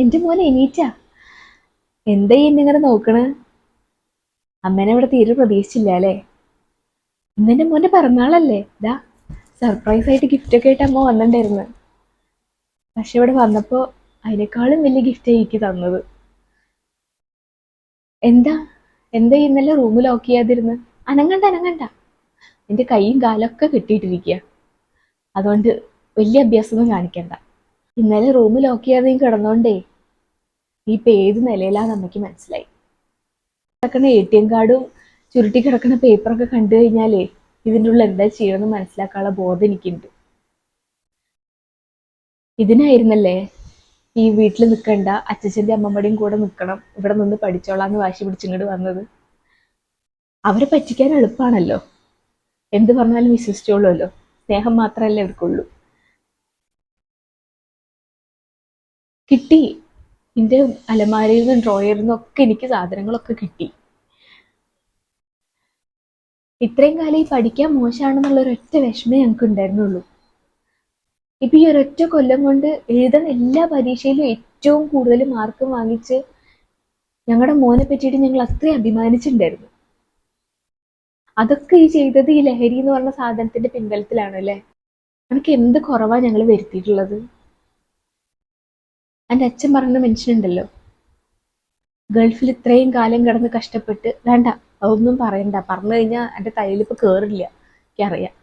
എന്റെ മോനെ എണീറ്റാ. എന്താ ഇന്നിങ്ങനെ നോക്കണ്? അമ്മേനെ ഇവിടെ തീരെ പ്രതീക്ഷിച്ചില്ല അല്ലേ? ഇന്നെന്റെ മോന്റെ പിറന്നാളല്ലേ? ഇതാ സർപ്രൈസ് ആയിട്ട് ഗിഫ്റ്റ് ഒക്കെ ആയിട്ട് അമ്മ വന്നിട്ടുണ്ടായിരുന്നു. പക്ഷെ ഇവിടെ വന്നപ്പോൾ അതിനേക്കാളും വലിയ ഗിഫ്റ്റ് എനിക്ക് തന്നത്. എന്താ? എന്താ ഇന്നലെ റൂം ലോക്ക് ചെയ്യാതിരുന്ന്? അനങ്ങണ്ട അനങ്ങണ്ട. എന്റെ കൈയും കാലൊക്കെ കെട്ടിയിട്ടിരിക്കുക അതുകൊണ്ട് വലിയ അഭ്യാസമൊന്നും കാണിക്കണ്ട. ഇന്നലെ റൂം ലോക്ക് ചെയ്യാതെ നീ കിടന്നോണ്ടേ. നീ ഇപ്പൊ ഏത് നിലയിലാന്ന് അമ്മയ്ക്ക് മനസ്സിലായി. കിടക്കണ എ ടി എം കാർഡും ചുരുട്ടി കിടക്കുന്ന പേപ്പറൊക്കെ കണ്ടു കഴിഞ്ഞാലേ ഇതിന്റെ ഉള്ളിൽ എന്താ ചെയ്യണമെന്ന് മനസ്സിലാക്കാനുള്ള ബോധം എനിക്കുണ്ട്. ഇതിനായിരുന്നല്ലേ ഈ വീട്ടിൽ നിൽക്കണ്ട അച്ഛച്ചന്റെ അമ്മമ്മയുടെയും കൂടെ നിൽക്കണം ഇവിടെ നിന്ന് പഠിച്ചോളാന്ന് വാശി പിടിച്ചിങ്ങോട്ട് വന്നത്. അവരെ പറ്റിക്കാൻ എളുപ്പമാണല്ലോ എന്ത് പറഞ്ഞാലും വിശ്വസിച്ചോളുമല്ലോ. സ്നേഹം മാത്രമല്ലേ അവർക്കുള്ളൂ. കിട്ടി. എന്റെ അലമാരയിൽ നിന്നും ഡ്രോയറിൽ നിന്നും ഒക്കെ എനിക്ക് സാധനങ്ങളൊക്കെ കിട്ടി. ഇത്രയും കാലം ഈ പഠിക്കാൻ മോശമാണെന്നുള്ള ഒരൊറ്റ വിഷമേ ഞങ്ങൾക്ക് ഉണ്ടായിരുന്നുള്ളൂ. ഇപ്പൊ ഈ ഒരൊറ്റ കൊല്ലം കൊണ്ട് എഴുതുന്ന എല്ലാ പരീക്ഷയിലും ഏറ്റവും കൂടുതൽ മാർക്ക് വാങ്ങിച്ച് ഞങ്ങളുടെ മോനെ പറ്റിയിട്ട് ഞങ്ങൾ അത്രയും അഭിമാനിച്ചിട്ടുണ്ടായിരുന്നു. അതൊക്കെ ഈ ചെയ്തത് ഈ ലഹരി എന്ന് പറഞ്ഞ സാധനത്തിന്റെ പിൻബലത്തിലാണ് അല്ലേ നമുക്ക് എന്ത് കുറവാണ് ഞങ്ങൾ വരുത്തിയിട്ടുള്ളത്? എന്റെ അച്ഛൻ പറഞ്ഞ മെൻഷൻ ഉണ്ടല്ലോ. ഗൾഫിൽ ഇത്രയും കാലം കിടന്ന് കഷ്ടപ്പെട്ട് വേണ്ട അതൊന്നും പറയണ്ട പറഞ്ഞു കഴിഞ്ഞാൽ എന്റെ തലയിൽ കയറില്ല എനിക്കറിയാം.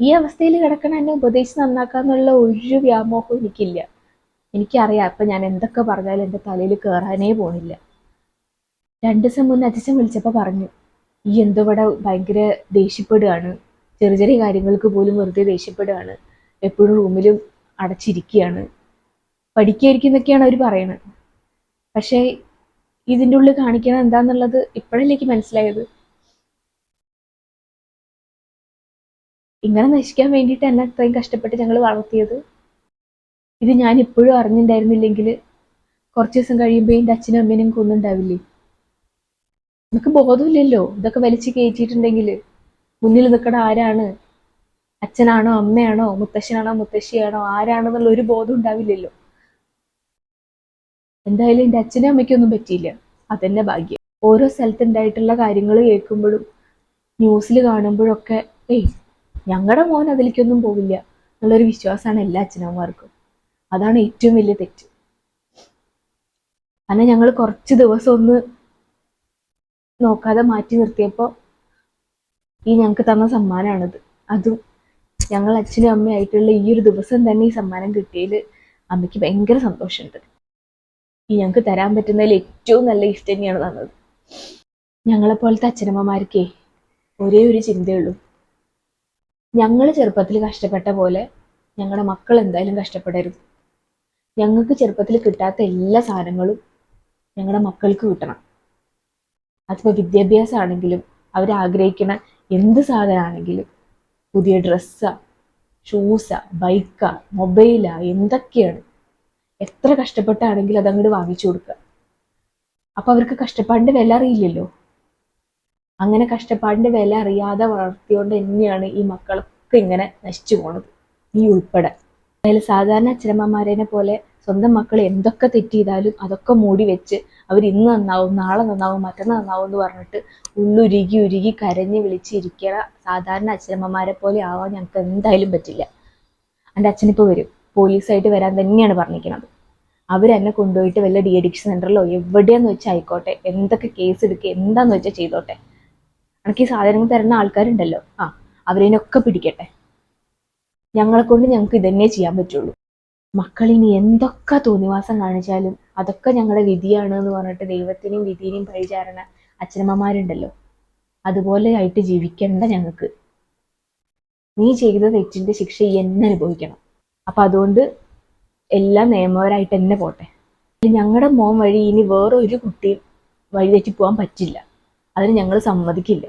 ഈ അവസ്ഥയിൽ കിടക്കണ എന്നെ ഉപദേശിച്ച് നന്നാക്കാന്നുള്ള ഒരു വ്യാമോഹവും എനിക്കില്ല. എനിക്കറിയാം അപ്പം ഞാൻ എന്തൊക്കെ പറഞ്ഞാലും എന്റെ തലയിൽ കയറാനേ പോണില്ല. രണ്ട് ദിവസം മുന്നേ അച്ഛൻ വിളിച്ചപ്പോൾ പറഞ്ഞു ഈ എന്തോവിടെ ഭയങ്കര ദേഷ്യപ്പെടുകയാണ്? ചെറിയ ചെറിയ കാര്യങ്ങൾക്ക് പോലും വെറുതെ ദേഷ്യപ്പെടുകയാണ്. എപ്പോഴും റൂമിലും അടച്ചിരിക്കുകയാണ്. പഠിക്കായിരിക്കും എന്നൊക്കെയാണ് അവർ പറയണത് പക്ഷേ ഇതിന്റെ ഉള്ളിൽ കാണിക്കണം എന്താന്നുള്ളത് ഇപ്പോഴല്ലേ എനിക്ക് മനസ്സിലായത്. ഇങ്ങനെ നശിക്കാൻ വേണ്ടിയിട്ട് എന്നെ അത്രയും കഷ്ടപ്പെട്ട് ഞങ്ങൾ വളർത്തിയത്. ഇത് ഞാൻ ഇപ്പോഴും അറിഞ്ഞിട്ടുണ്ടായിരുന്നില്ലെങ്കിൽ കുറച്ച് ദിവസം കഴിയുമ്പോൾ എന്റെ അച്ഛനും അമ്മേനും കൊന്നുണ്ടാവില്ലേ? നമുക്ക് ബോധമില്ലല്ലോ. ഇതൊക്കെ വലിച്ചു കയറ്റിയിട്ടുണ്ടെങ്കിൽ മുന്നിൽ നിൽക്കണ ആരാണ്? അച്ഛനാണോ അമ്മയാണോ മുത്തശ്ശനാണോ മുത്തശ്ശിയാണോ ആരാണെന്നുള്ള ഒരു ബോധം ഉണ്ടാവില്ലല്ലോ. എന്തായാലും എന്റെ അച്ഛനും അമ്മയ്ക്കൊന്നും പറ്റിയില്ല. അതെന്നെ ഭാഗ്യം. ഓരോ സ്ഥലത്തുണ്ടായിട്ടുള്ള കാര്യങ്ങൾ കേൾക്കുമ്പോഴും ന്യൂസിൽ കാണുമ്പോഴൊക്കെ ഏയ് ഞങ്ങളുടെ മോൻ അതിലേക്കൊന്നും പോവില്ല എന്നുള്ളൊരു വിശ്വാസമാണ് എല്ലാ അച്ഛനമ്മമാർക്കും. അതാണ് ഏറ്റവും വലിയ തെറ്റ്. അങ്ങനെ ഞങ്ങൾ കുറച്ച് ദിവസം ഒന്ന് നോക്കാതെ മാറ്റി നിർത്തിയപ്പോൾ ഈ ഞങ്ങൾക്ക് തന്ന സമ്മാനമാണിത്. അതും ഞങ്ങൾ അച്ഛനും അമ്മയായിട്ടുള്ള ഈ ഒരു ദിവസം തന്നെ ഈ സമ്മാനം കിട്ടിയതിൽ അമ്മയ്ക്ക് ഭയങ്കര സന്തോഷമുണ്ട്. ഈ ഞങ്ങൾക്ക് തരാൻ പറ്റുന്നതിൽ ഏറ്റവും നല്ല ഗിഫ്റ്റ് തന്നെയാണ് തന്നത്. ഞങ്ങളെ പോലത്തെ അച്ഛനമ്മമാർക്കേ ഒരേ ഒരു ചിന്തയുള്ളൂ. ഞങ്ങൾ ചെറുപ്പത്തിൽ കഷ്ടപ്പെട്ട പോലെ ഞങ്ങളുടെ മക്കൾ എന്തായാലും കഷ്ടപ്പെടരുത്. ഞങ്ങൾക്ക് ചെറുപ്പത്തിൽ കിട്ടാത്ത എല്ലാ സാധനങ്ങളും ഞങ്ങളുടെ മക്കൾക്ക് കിട്ടണം. അതിപ്പോൾ വിദ്യാഭ്യാസം ആണെങ്കിലും അവരാഗ്രഹിക്കുന്ന എന്ത് സാധനമാണെങ്കിലും പുതിയ ഡ്രസ്സാ ഷൂസാ ബൈക്കാ മൊബൈലാ എന്തൊക്കെയാണ് എത്ര കഷ്ടപ്പെട്ടാണെങ്കിലും അതങ്ങോട്ട് വാങ്ങിച്ചു കൊടുക്കുക. അപ്പൊ അവർക്ക് കഷ്ടപ്പാടിന്റെ വില അറിയില്ലല്ലോ. അങ്ങനെ കഷ്ടപ്പാടിന്റെ വില അറിയാതെ വളർത്തിയോണ്ട് തന്നെയാണ് ഈ മക്കളൊക്കെ ഇങ്ങനെ നശിച്ചു പോണത്. ഈ ഉൾപ്പെടെ. അതിൽ സാധാരണ അച്ഛനമ്മമാരെ പോലെ സ്വന്തം മക്കൾ എന്തൊക്കെ തെറ്റ് ചെയ്താലും അതൊക്കെ മൂടി വെച്ച് അവർ ഇന്ന് നന്നാവും നാളെ നന്നാവും മറ്റന്നാൾ നന്നാവും എന്ന് പറഞ്ഞിട്ട് ഉള്ളുരുകി ഉരുകി കരഞ്ഞ് വിളിച്ചിരിക്കണ സാധാരണ അച്ഛനമ്മമാരെ പോലെ ആവാൻ ഞങ്ങൾക്ക് എന്തായാലും പറ്റില്ല. എന്റെ അച്ഛനിപ്പോൾ വരും. പോലീസായിട്ട് വരാൻ തന്നെയാണ് പറഞ്ഞിരിക്കുന്നത് അവരെന്നെ കൊണ്ടുപോയിട്ട് വല്ല ഡി അഡിക്ഷൻ സെന്ററിലോ എവിടെയാന്ന് വെച്ചാൽ ആയിക്കോട്ടെ എന്തൊക്കെ കേസ് എടുക്കുക എന്താന്ന് വെച്ചാൽ ചെയ്തോട്ടെ. എനിക്ക് ഈ സാധനങ്ങൾ തരുന്ന ആൾക്കാരുണ്ടല്ലോ. ആ അവരതിനൊക്കെ പിടിക്കട്ടെ. ഞങ്ങളെ കൊണ്ട് ഞങ്ങൾക്ക് ഇതന്നെ ചെയ്യാൻ പറ്റുള്ളൂ. മക്കളിനി എന്തൊക്കെ തോന്നിവാസം കാണിച്ചാലും അതൊക്കെ ഞങ്ങളുടെ വിധിയാണ് എന്ന് പറഞ്ഞിട്ട് ദൈവത്തിനെയും വിധിനെയും പഴിചാരണ അച്ഛനമ്മമാരുണ്ടല്ലോ. അതുപോലെ ആയിട്ട് ജീവിക്കേണ്ട ഞങ്ങൾക്ക് നീ ചെയ്ത തെറ്റിന്റെ ശിക്ഷ ഈ എന്നെ അപ്പൊ അതുകൊണ്ട് എല്ലാം നിയമപരമായിട്ട് തന്നെ പോട്ടെ. ഞങ്ങളുടെ മോൻ വഴി ഇനി വേറൊരു കുട്ടി വഴി തെറ്റി പോകാൻ പറ്റില്ല. അതിന് ഞങ്ങൾ സമ്മതിക്കില്ല.